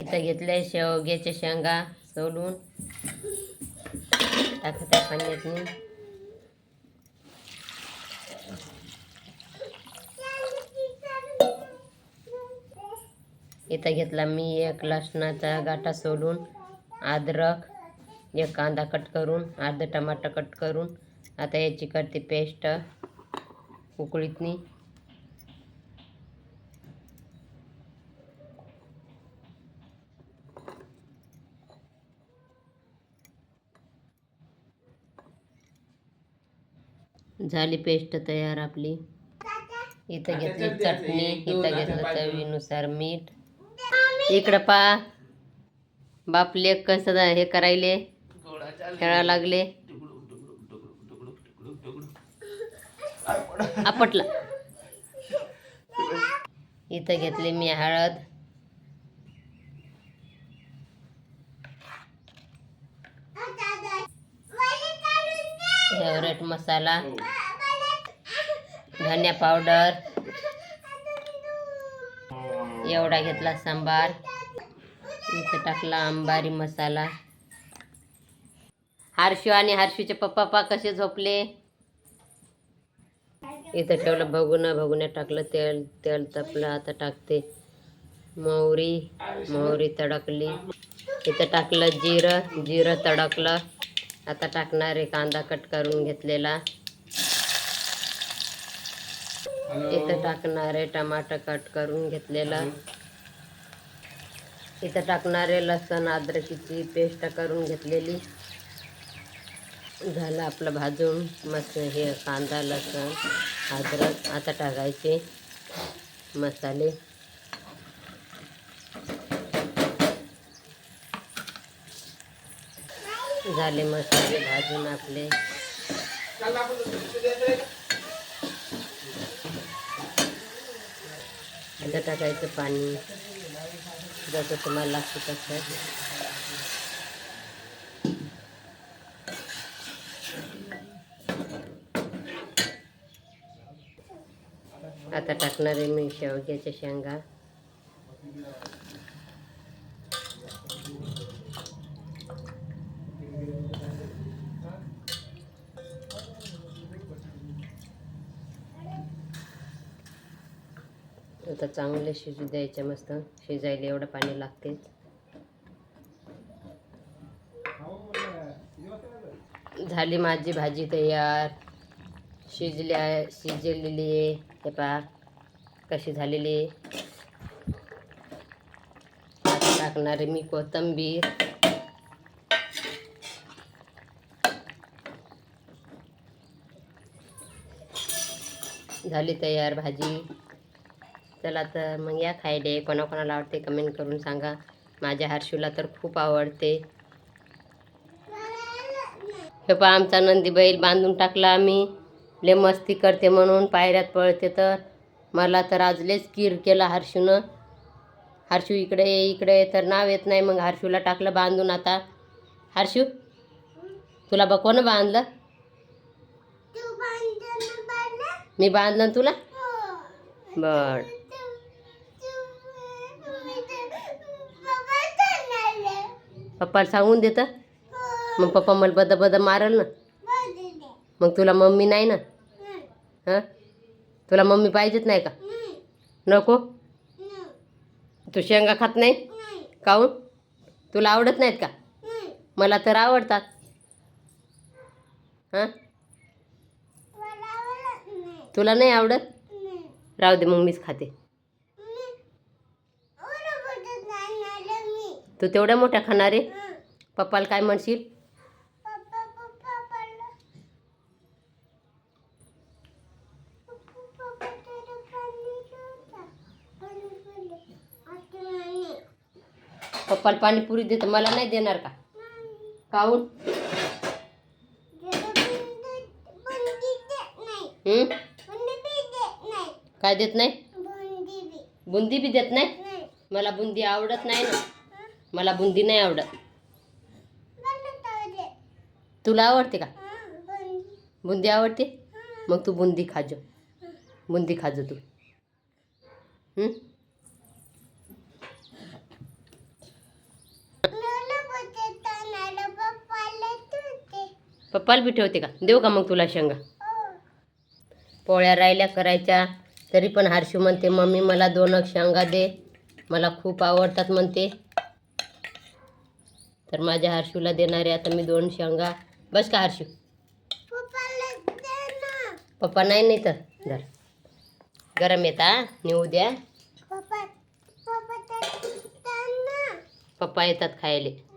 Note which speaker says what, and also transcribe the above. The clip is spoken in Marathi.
Speaker 1: इथं घेतले शेवग्याच्या शेंगा सोलून. टाकता पाण्यातनी इथं घेतला मी एक लसणाचा गाठा सोलून अद्रक एक कांदा कट करून अर्ध टमाटर कट करून. आता याची करते पेस्ट उकळीतनी. झाली पेस्ट तयार आपली. इथं घेतली चटणी इथं घेतलं चवीनुसार मीठ. इकडं पा. बाप लेक कसं हे करायले? खेळा लागले. आपटला. इथं घेतली मी हळद. फेवरेट मसाला धनिया पावडर एवढा घेतला सांबार. इथं टाकला अंबारी मसाला. हर्षू आणि हर्षूचे पप्पा पा कसे झोपले? इथं ठेवलं भगुना भगुन्या टाकलं तेल तेल तपलं आता टाकते. मोहरी मोहरी तडकली. इथं टाकलं जिरं जिरं तडकलं. आता टाकणार आहे कांदा कट करून घेतलेला. इथं टाकणार आहे टमाटर कट करून घेतलेला. इथं टाकणार आहे लसण अद्रकीची पेस्ट करून घेतलेली. झालं आपलं भाजून. मस्त हे कांदा लसण अद्रक आता टाकायचे. मसाले. झाले मसाले भाजून आपले. आता टाकायचं पाणी. जसं तुम्हाला लागतं तसं. आता टाकणार आहे मी शेवग्याच्या शेंगा. आता चांगले शिजू द्यायचे मस्त. शिजायला एवढं पाणी लागतेच झाली माझी भाजी तयार. शिजल्या शिजलेली आहे. हे पहा कशी झालेली आहे. टाकणार मी कोथिंबीर. झाली तयार भाजी. चला तर मग या खायले. कोणाकोणाला आवडते कमेंट करून सांगा. माझ्या हर्षूला तर खूप आवडते. हे पहा आमचा नंदी बैल बांधून टाकला आम्ही. ले मस्ती करते म्हणून पायऱ्यात पळते तर. मला तर आज लेच कीर केला हर्षूनं. हर्षू इकडे ये, इकडे ये तर नाव येत नाही. मग हर्षूला टाकलं बांधून आता. हर्षू तुला बघ कोण बांधलं? मी बांधलं ना तुला? बर. पप्पाला सांगून देतं. मग पप्पा मला बद बदा मारल ना. मग तुला मम्मी नाही ना. हां? तुला मम्मी पाहिजेच नाही का? नको. तू शेंगा खात नाही? काहून तुला आवडत नाहीत का? मला तर आवडतात. हां? तुला नाही आवडत? राहू दे मग मीच खाते. तू तेवढ्या मोठ्या खाणार आहे? पप्पाला काय म्हणशील? पप्पाला पाणीपुरी देत. मला नाही देणार का? काऊन? काय देत नाही? बुंदी बी देत नाही? मला बुंदी आवडत नाही ना. मला बुंदी नाही आवडत. तुला आवडते का? बुंदी. आवडते? मग तू बुंदी खाजो. बुंदी खाजो तू. हं? पप्पाला बी ठेवते का? देऊ का मग तुला शेंगा? पोळ्या राहिल्या करायच्या तरी पण हर्षू म्हणते मम्मी मला दोन शेंगा दे. मला खूप आवडतात म्हणते. तर माझ्या हर्षूला देणारे आता मी दोन शेंगा. बस का हर्षू? पप्पा नाही नाही तर. धर. गरम येता नेऊ द्या. पप्पा येतात खायले.